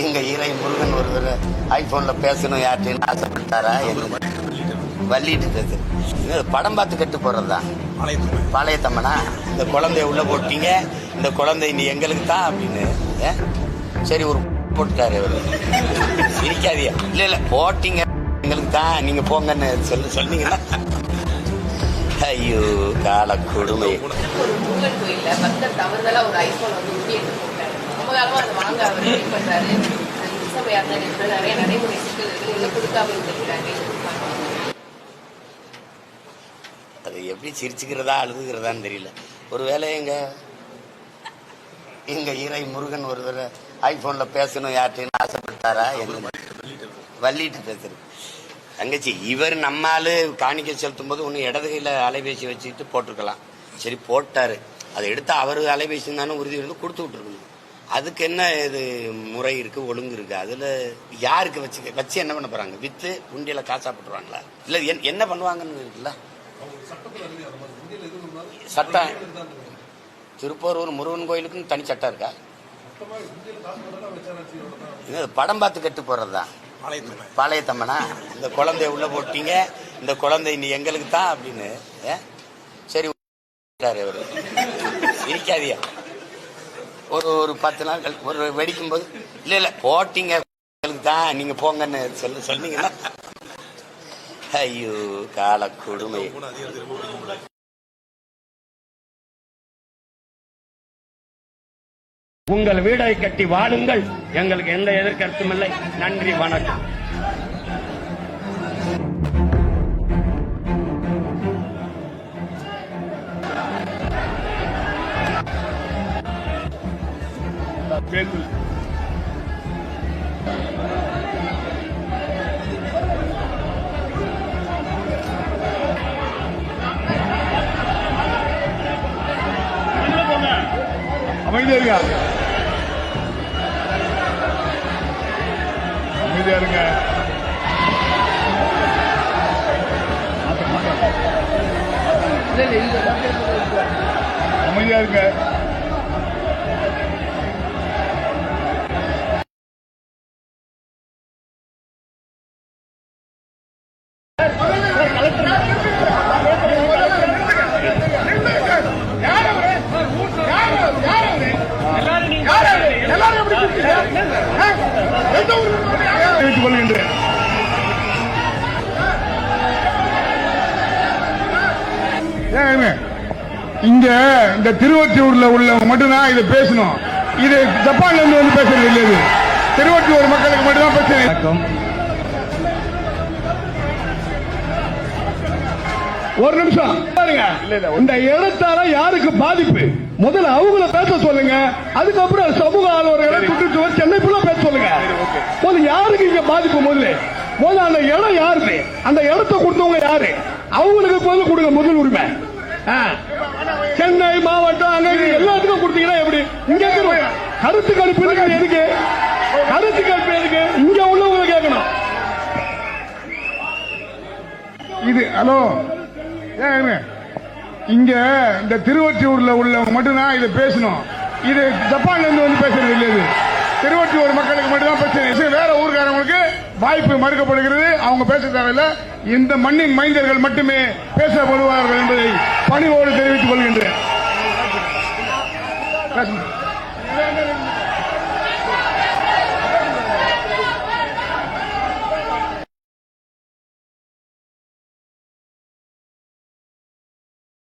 எங்க ஈரை முருகன் ஒருவர் ஐபோன்ல பேசணும் யார்கிட்டயும் ஆசைப்பட்டாரா? என்ன? வள்ளிட்டு பேசு. இது படம் பார்த்து கெட்டு போறதுதான் பாளையத்தம்மனா இந்த குழந்தைய உள்ள போட்டீங்க இந்த குழந்தை நீ எங்களுக்கு தான் அப்படின்னு. ஏ? சரி ஒரு போட்டுட்டாரு அவரு. சிரிக்காதியா இல்ல இல்ல போட்டீங்க எங்களுக்கு தான் நீங்க போங்கன்னு சொல்லி சொன்னீங்கன்னா. ஐயோ கால கொடுமை. போனாலும் அதை வாங்க அவர் பண்றாரு நிறைய நடைமுறை சிக்கல் கொடுக்காம இருக்கிறாங்க அது எப்படி சிரிச்சுக்கிறதா அழுதுகிறதான்னு தெரியல. ஒருவேளை எங்க எங்க இறை முருகன் ஒருவர் ஐபோன்ல பேசணும் யார்கிட்டயும் ஆசைப்பட்டாரா என்ன? வள்ளிட்டு பேசுறது. தங்கச்சி இவர் ஆளு காணிக்க செலுத்தும் போது ஒன்று இடது கையில் அலைபேசி வச்சுக்கிட்டு போட்டிருக்கலாம். சரி போட்டாரு. அதை எடுத்து அவர் அலைபேசி தானே உறுதி இருந்து கொடுத்து விட்டுருக்கணும். அதுக்கு என்ன இது முறை இருக்கு ஒழுங்கு இருக்கு? அதுல யாருக்கு வச்சு வச்சு என்ன பண்ண போறாங்க? வித்து உண்டியில காசா போட்டுருவாங்களா இல்ல என்- என்ன பண்ணுவாங்கன்னு இருக்குல்ல? சட்டம். திருப்பூர் முருகன் கோயிலுக்கும் தனி சட்டம் இருக்கா? படம் பார்த்து கெட்டு போறதுதான். பாளையத்தம்மனா. இந்த குழந்தைய உள்ள போட்டீங்க இந்த குழந்தை நீ எங்களுக்கு தான் அப்படின்னு? சரி அவரு. சிரிக்காதியா ஒரு ஒரு பத்து நாள் கழிச்சு ஒரு வெடிக்கும் போது இல்ல இல்ல போட்டீங்க. தான் நீங்க போங்கன்னு சொல்லி சொன்னீங்கன்னா. ஐயோ கால கொடுமை. உங்கள் வீடை கட்டி வாழுங்கள். எங்களுக்கு எந்த எதிர்கருத்தும் இல்லை. நன்றி வணக்கம். அமைதியா இருங்க. அமைதியா இருங்க அமைதியா இருங்க தெரிவித்துக் கொள்கின்றேன் இங்க இந்த திருவொற்றியூர்ல உள்ளவங்க மட்டும்தான் இதை பேசணும். இது ஜப்பான்ல இருந்து வந்து பேசுறது இல்லை இது. திருவொற்றியூர் மக்களுக்கு மட்டும்தான் பேசுறேன் ஒரு நிமிஷம். பாருங்க. இந்த இடத்தால யாருக்கு பாதிப்பு? முதல்ல அவங்கள பேச சொல்லுங்க. அதுக்கப்புறம் சமூக சுற்றுச்சுவர் சென்னை முதல்ல யாருக்கு இங்க பாதிப்பு முதல்ல? முதல்ல அந்த இடம் யாருக்கு? அந்த இடத்த கொடுத்தவங்க யாரு? அவங்களுக்கு முதல்ல கொடுங்க முதல் உரிமை. சென்னை மாவட்டம் அங்க எல்லாத்துக்கும் கொடுத்தீங்கன்னா எப்படி? இங்க கருத்து கணிப்பு எதுக்கு? கருத்து கணிப்பு எதுக்கு? இங்க உள்ளவங்க கேட்கணும். இது ஹலோ. இங்க இந்த திருவொற்றியூர்ல உள்ளவங்க மட்டும்தான் இதை பேசணும். இது ஜப்பான்ல இருந்து வந்து பேசுறது இல்லையா திருவொற்றியூர் மக்களுக்கு மட்டும்தான் பிரச்சனை. வாய்ப்பு மறுக்கப்படுகிறது. அவங்க பேச தேவையில்லை. இந்த மண்ணின் மைந்தர்கள் மட்டுமே பேசப்படுவார்கள் என்பதை பணிவோடு தெரிவித்துக் கொள்கின்றேன். பேசுங்க.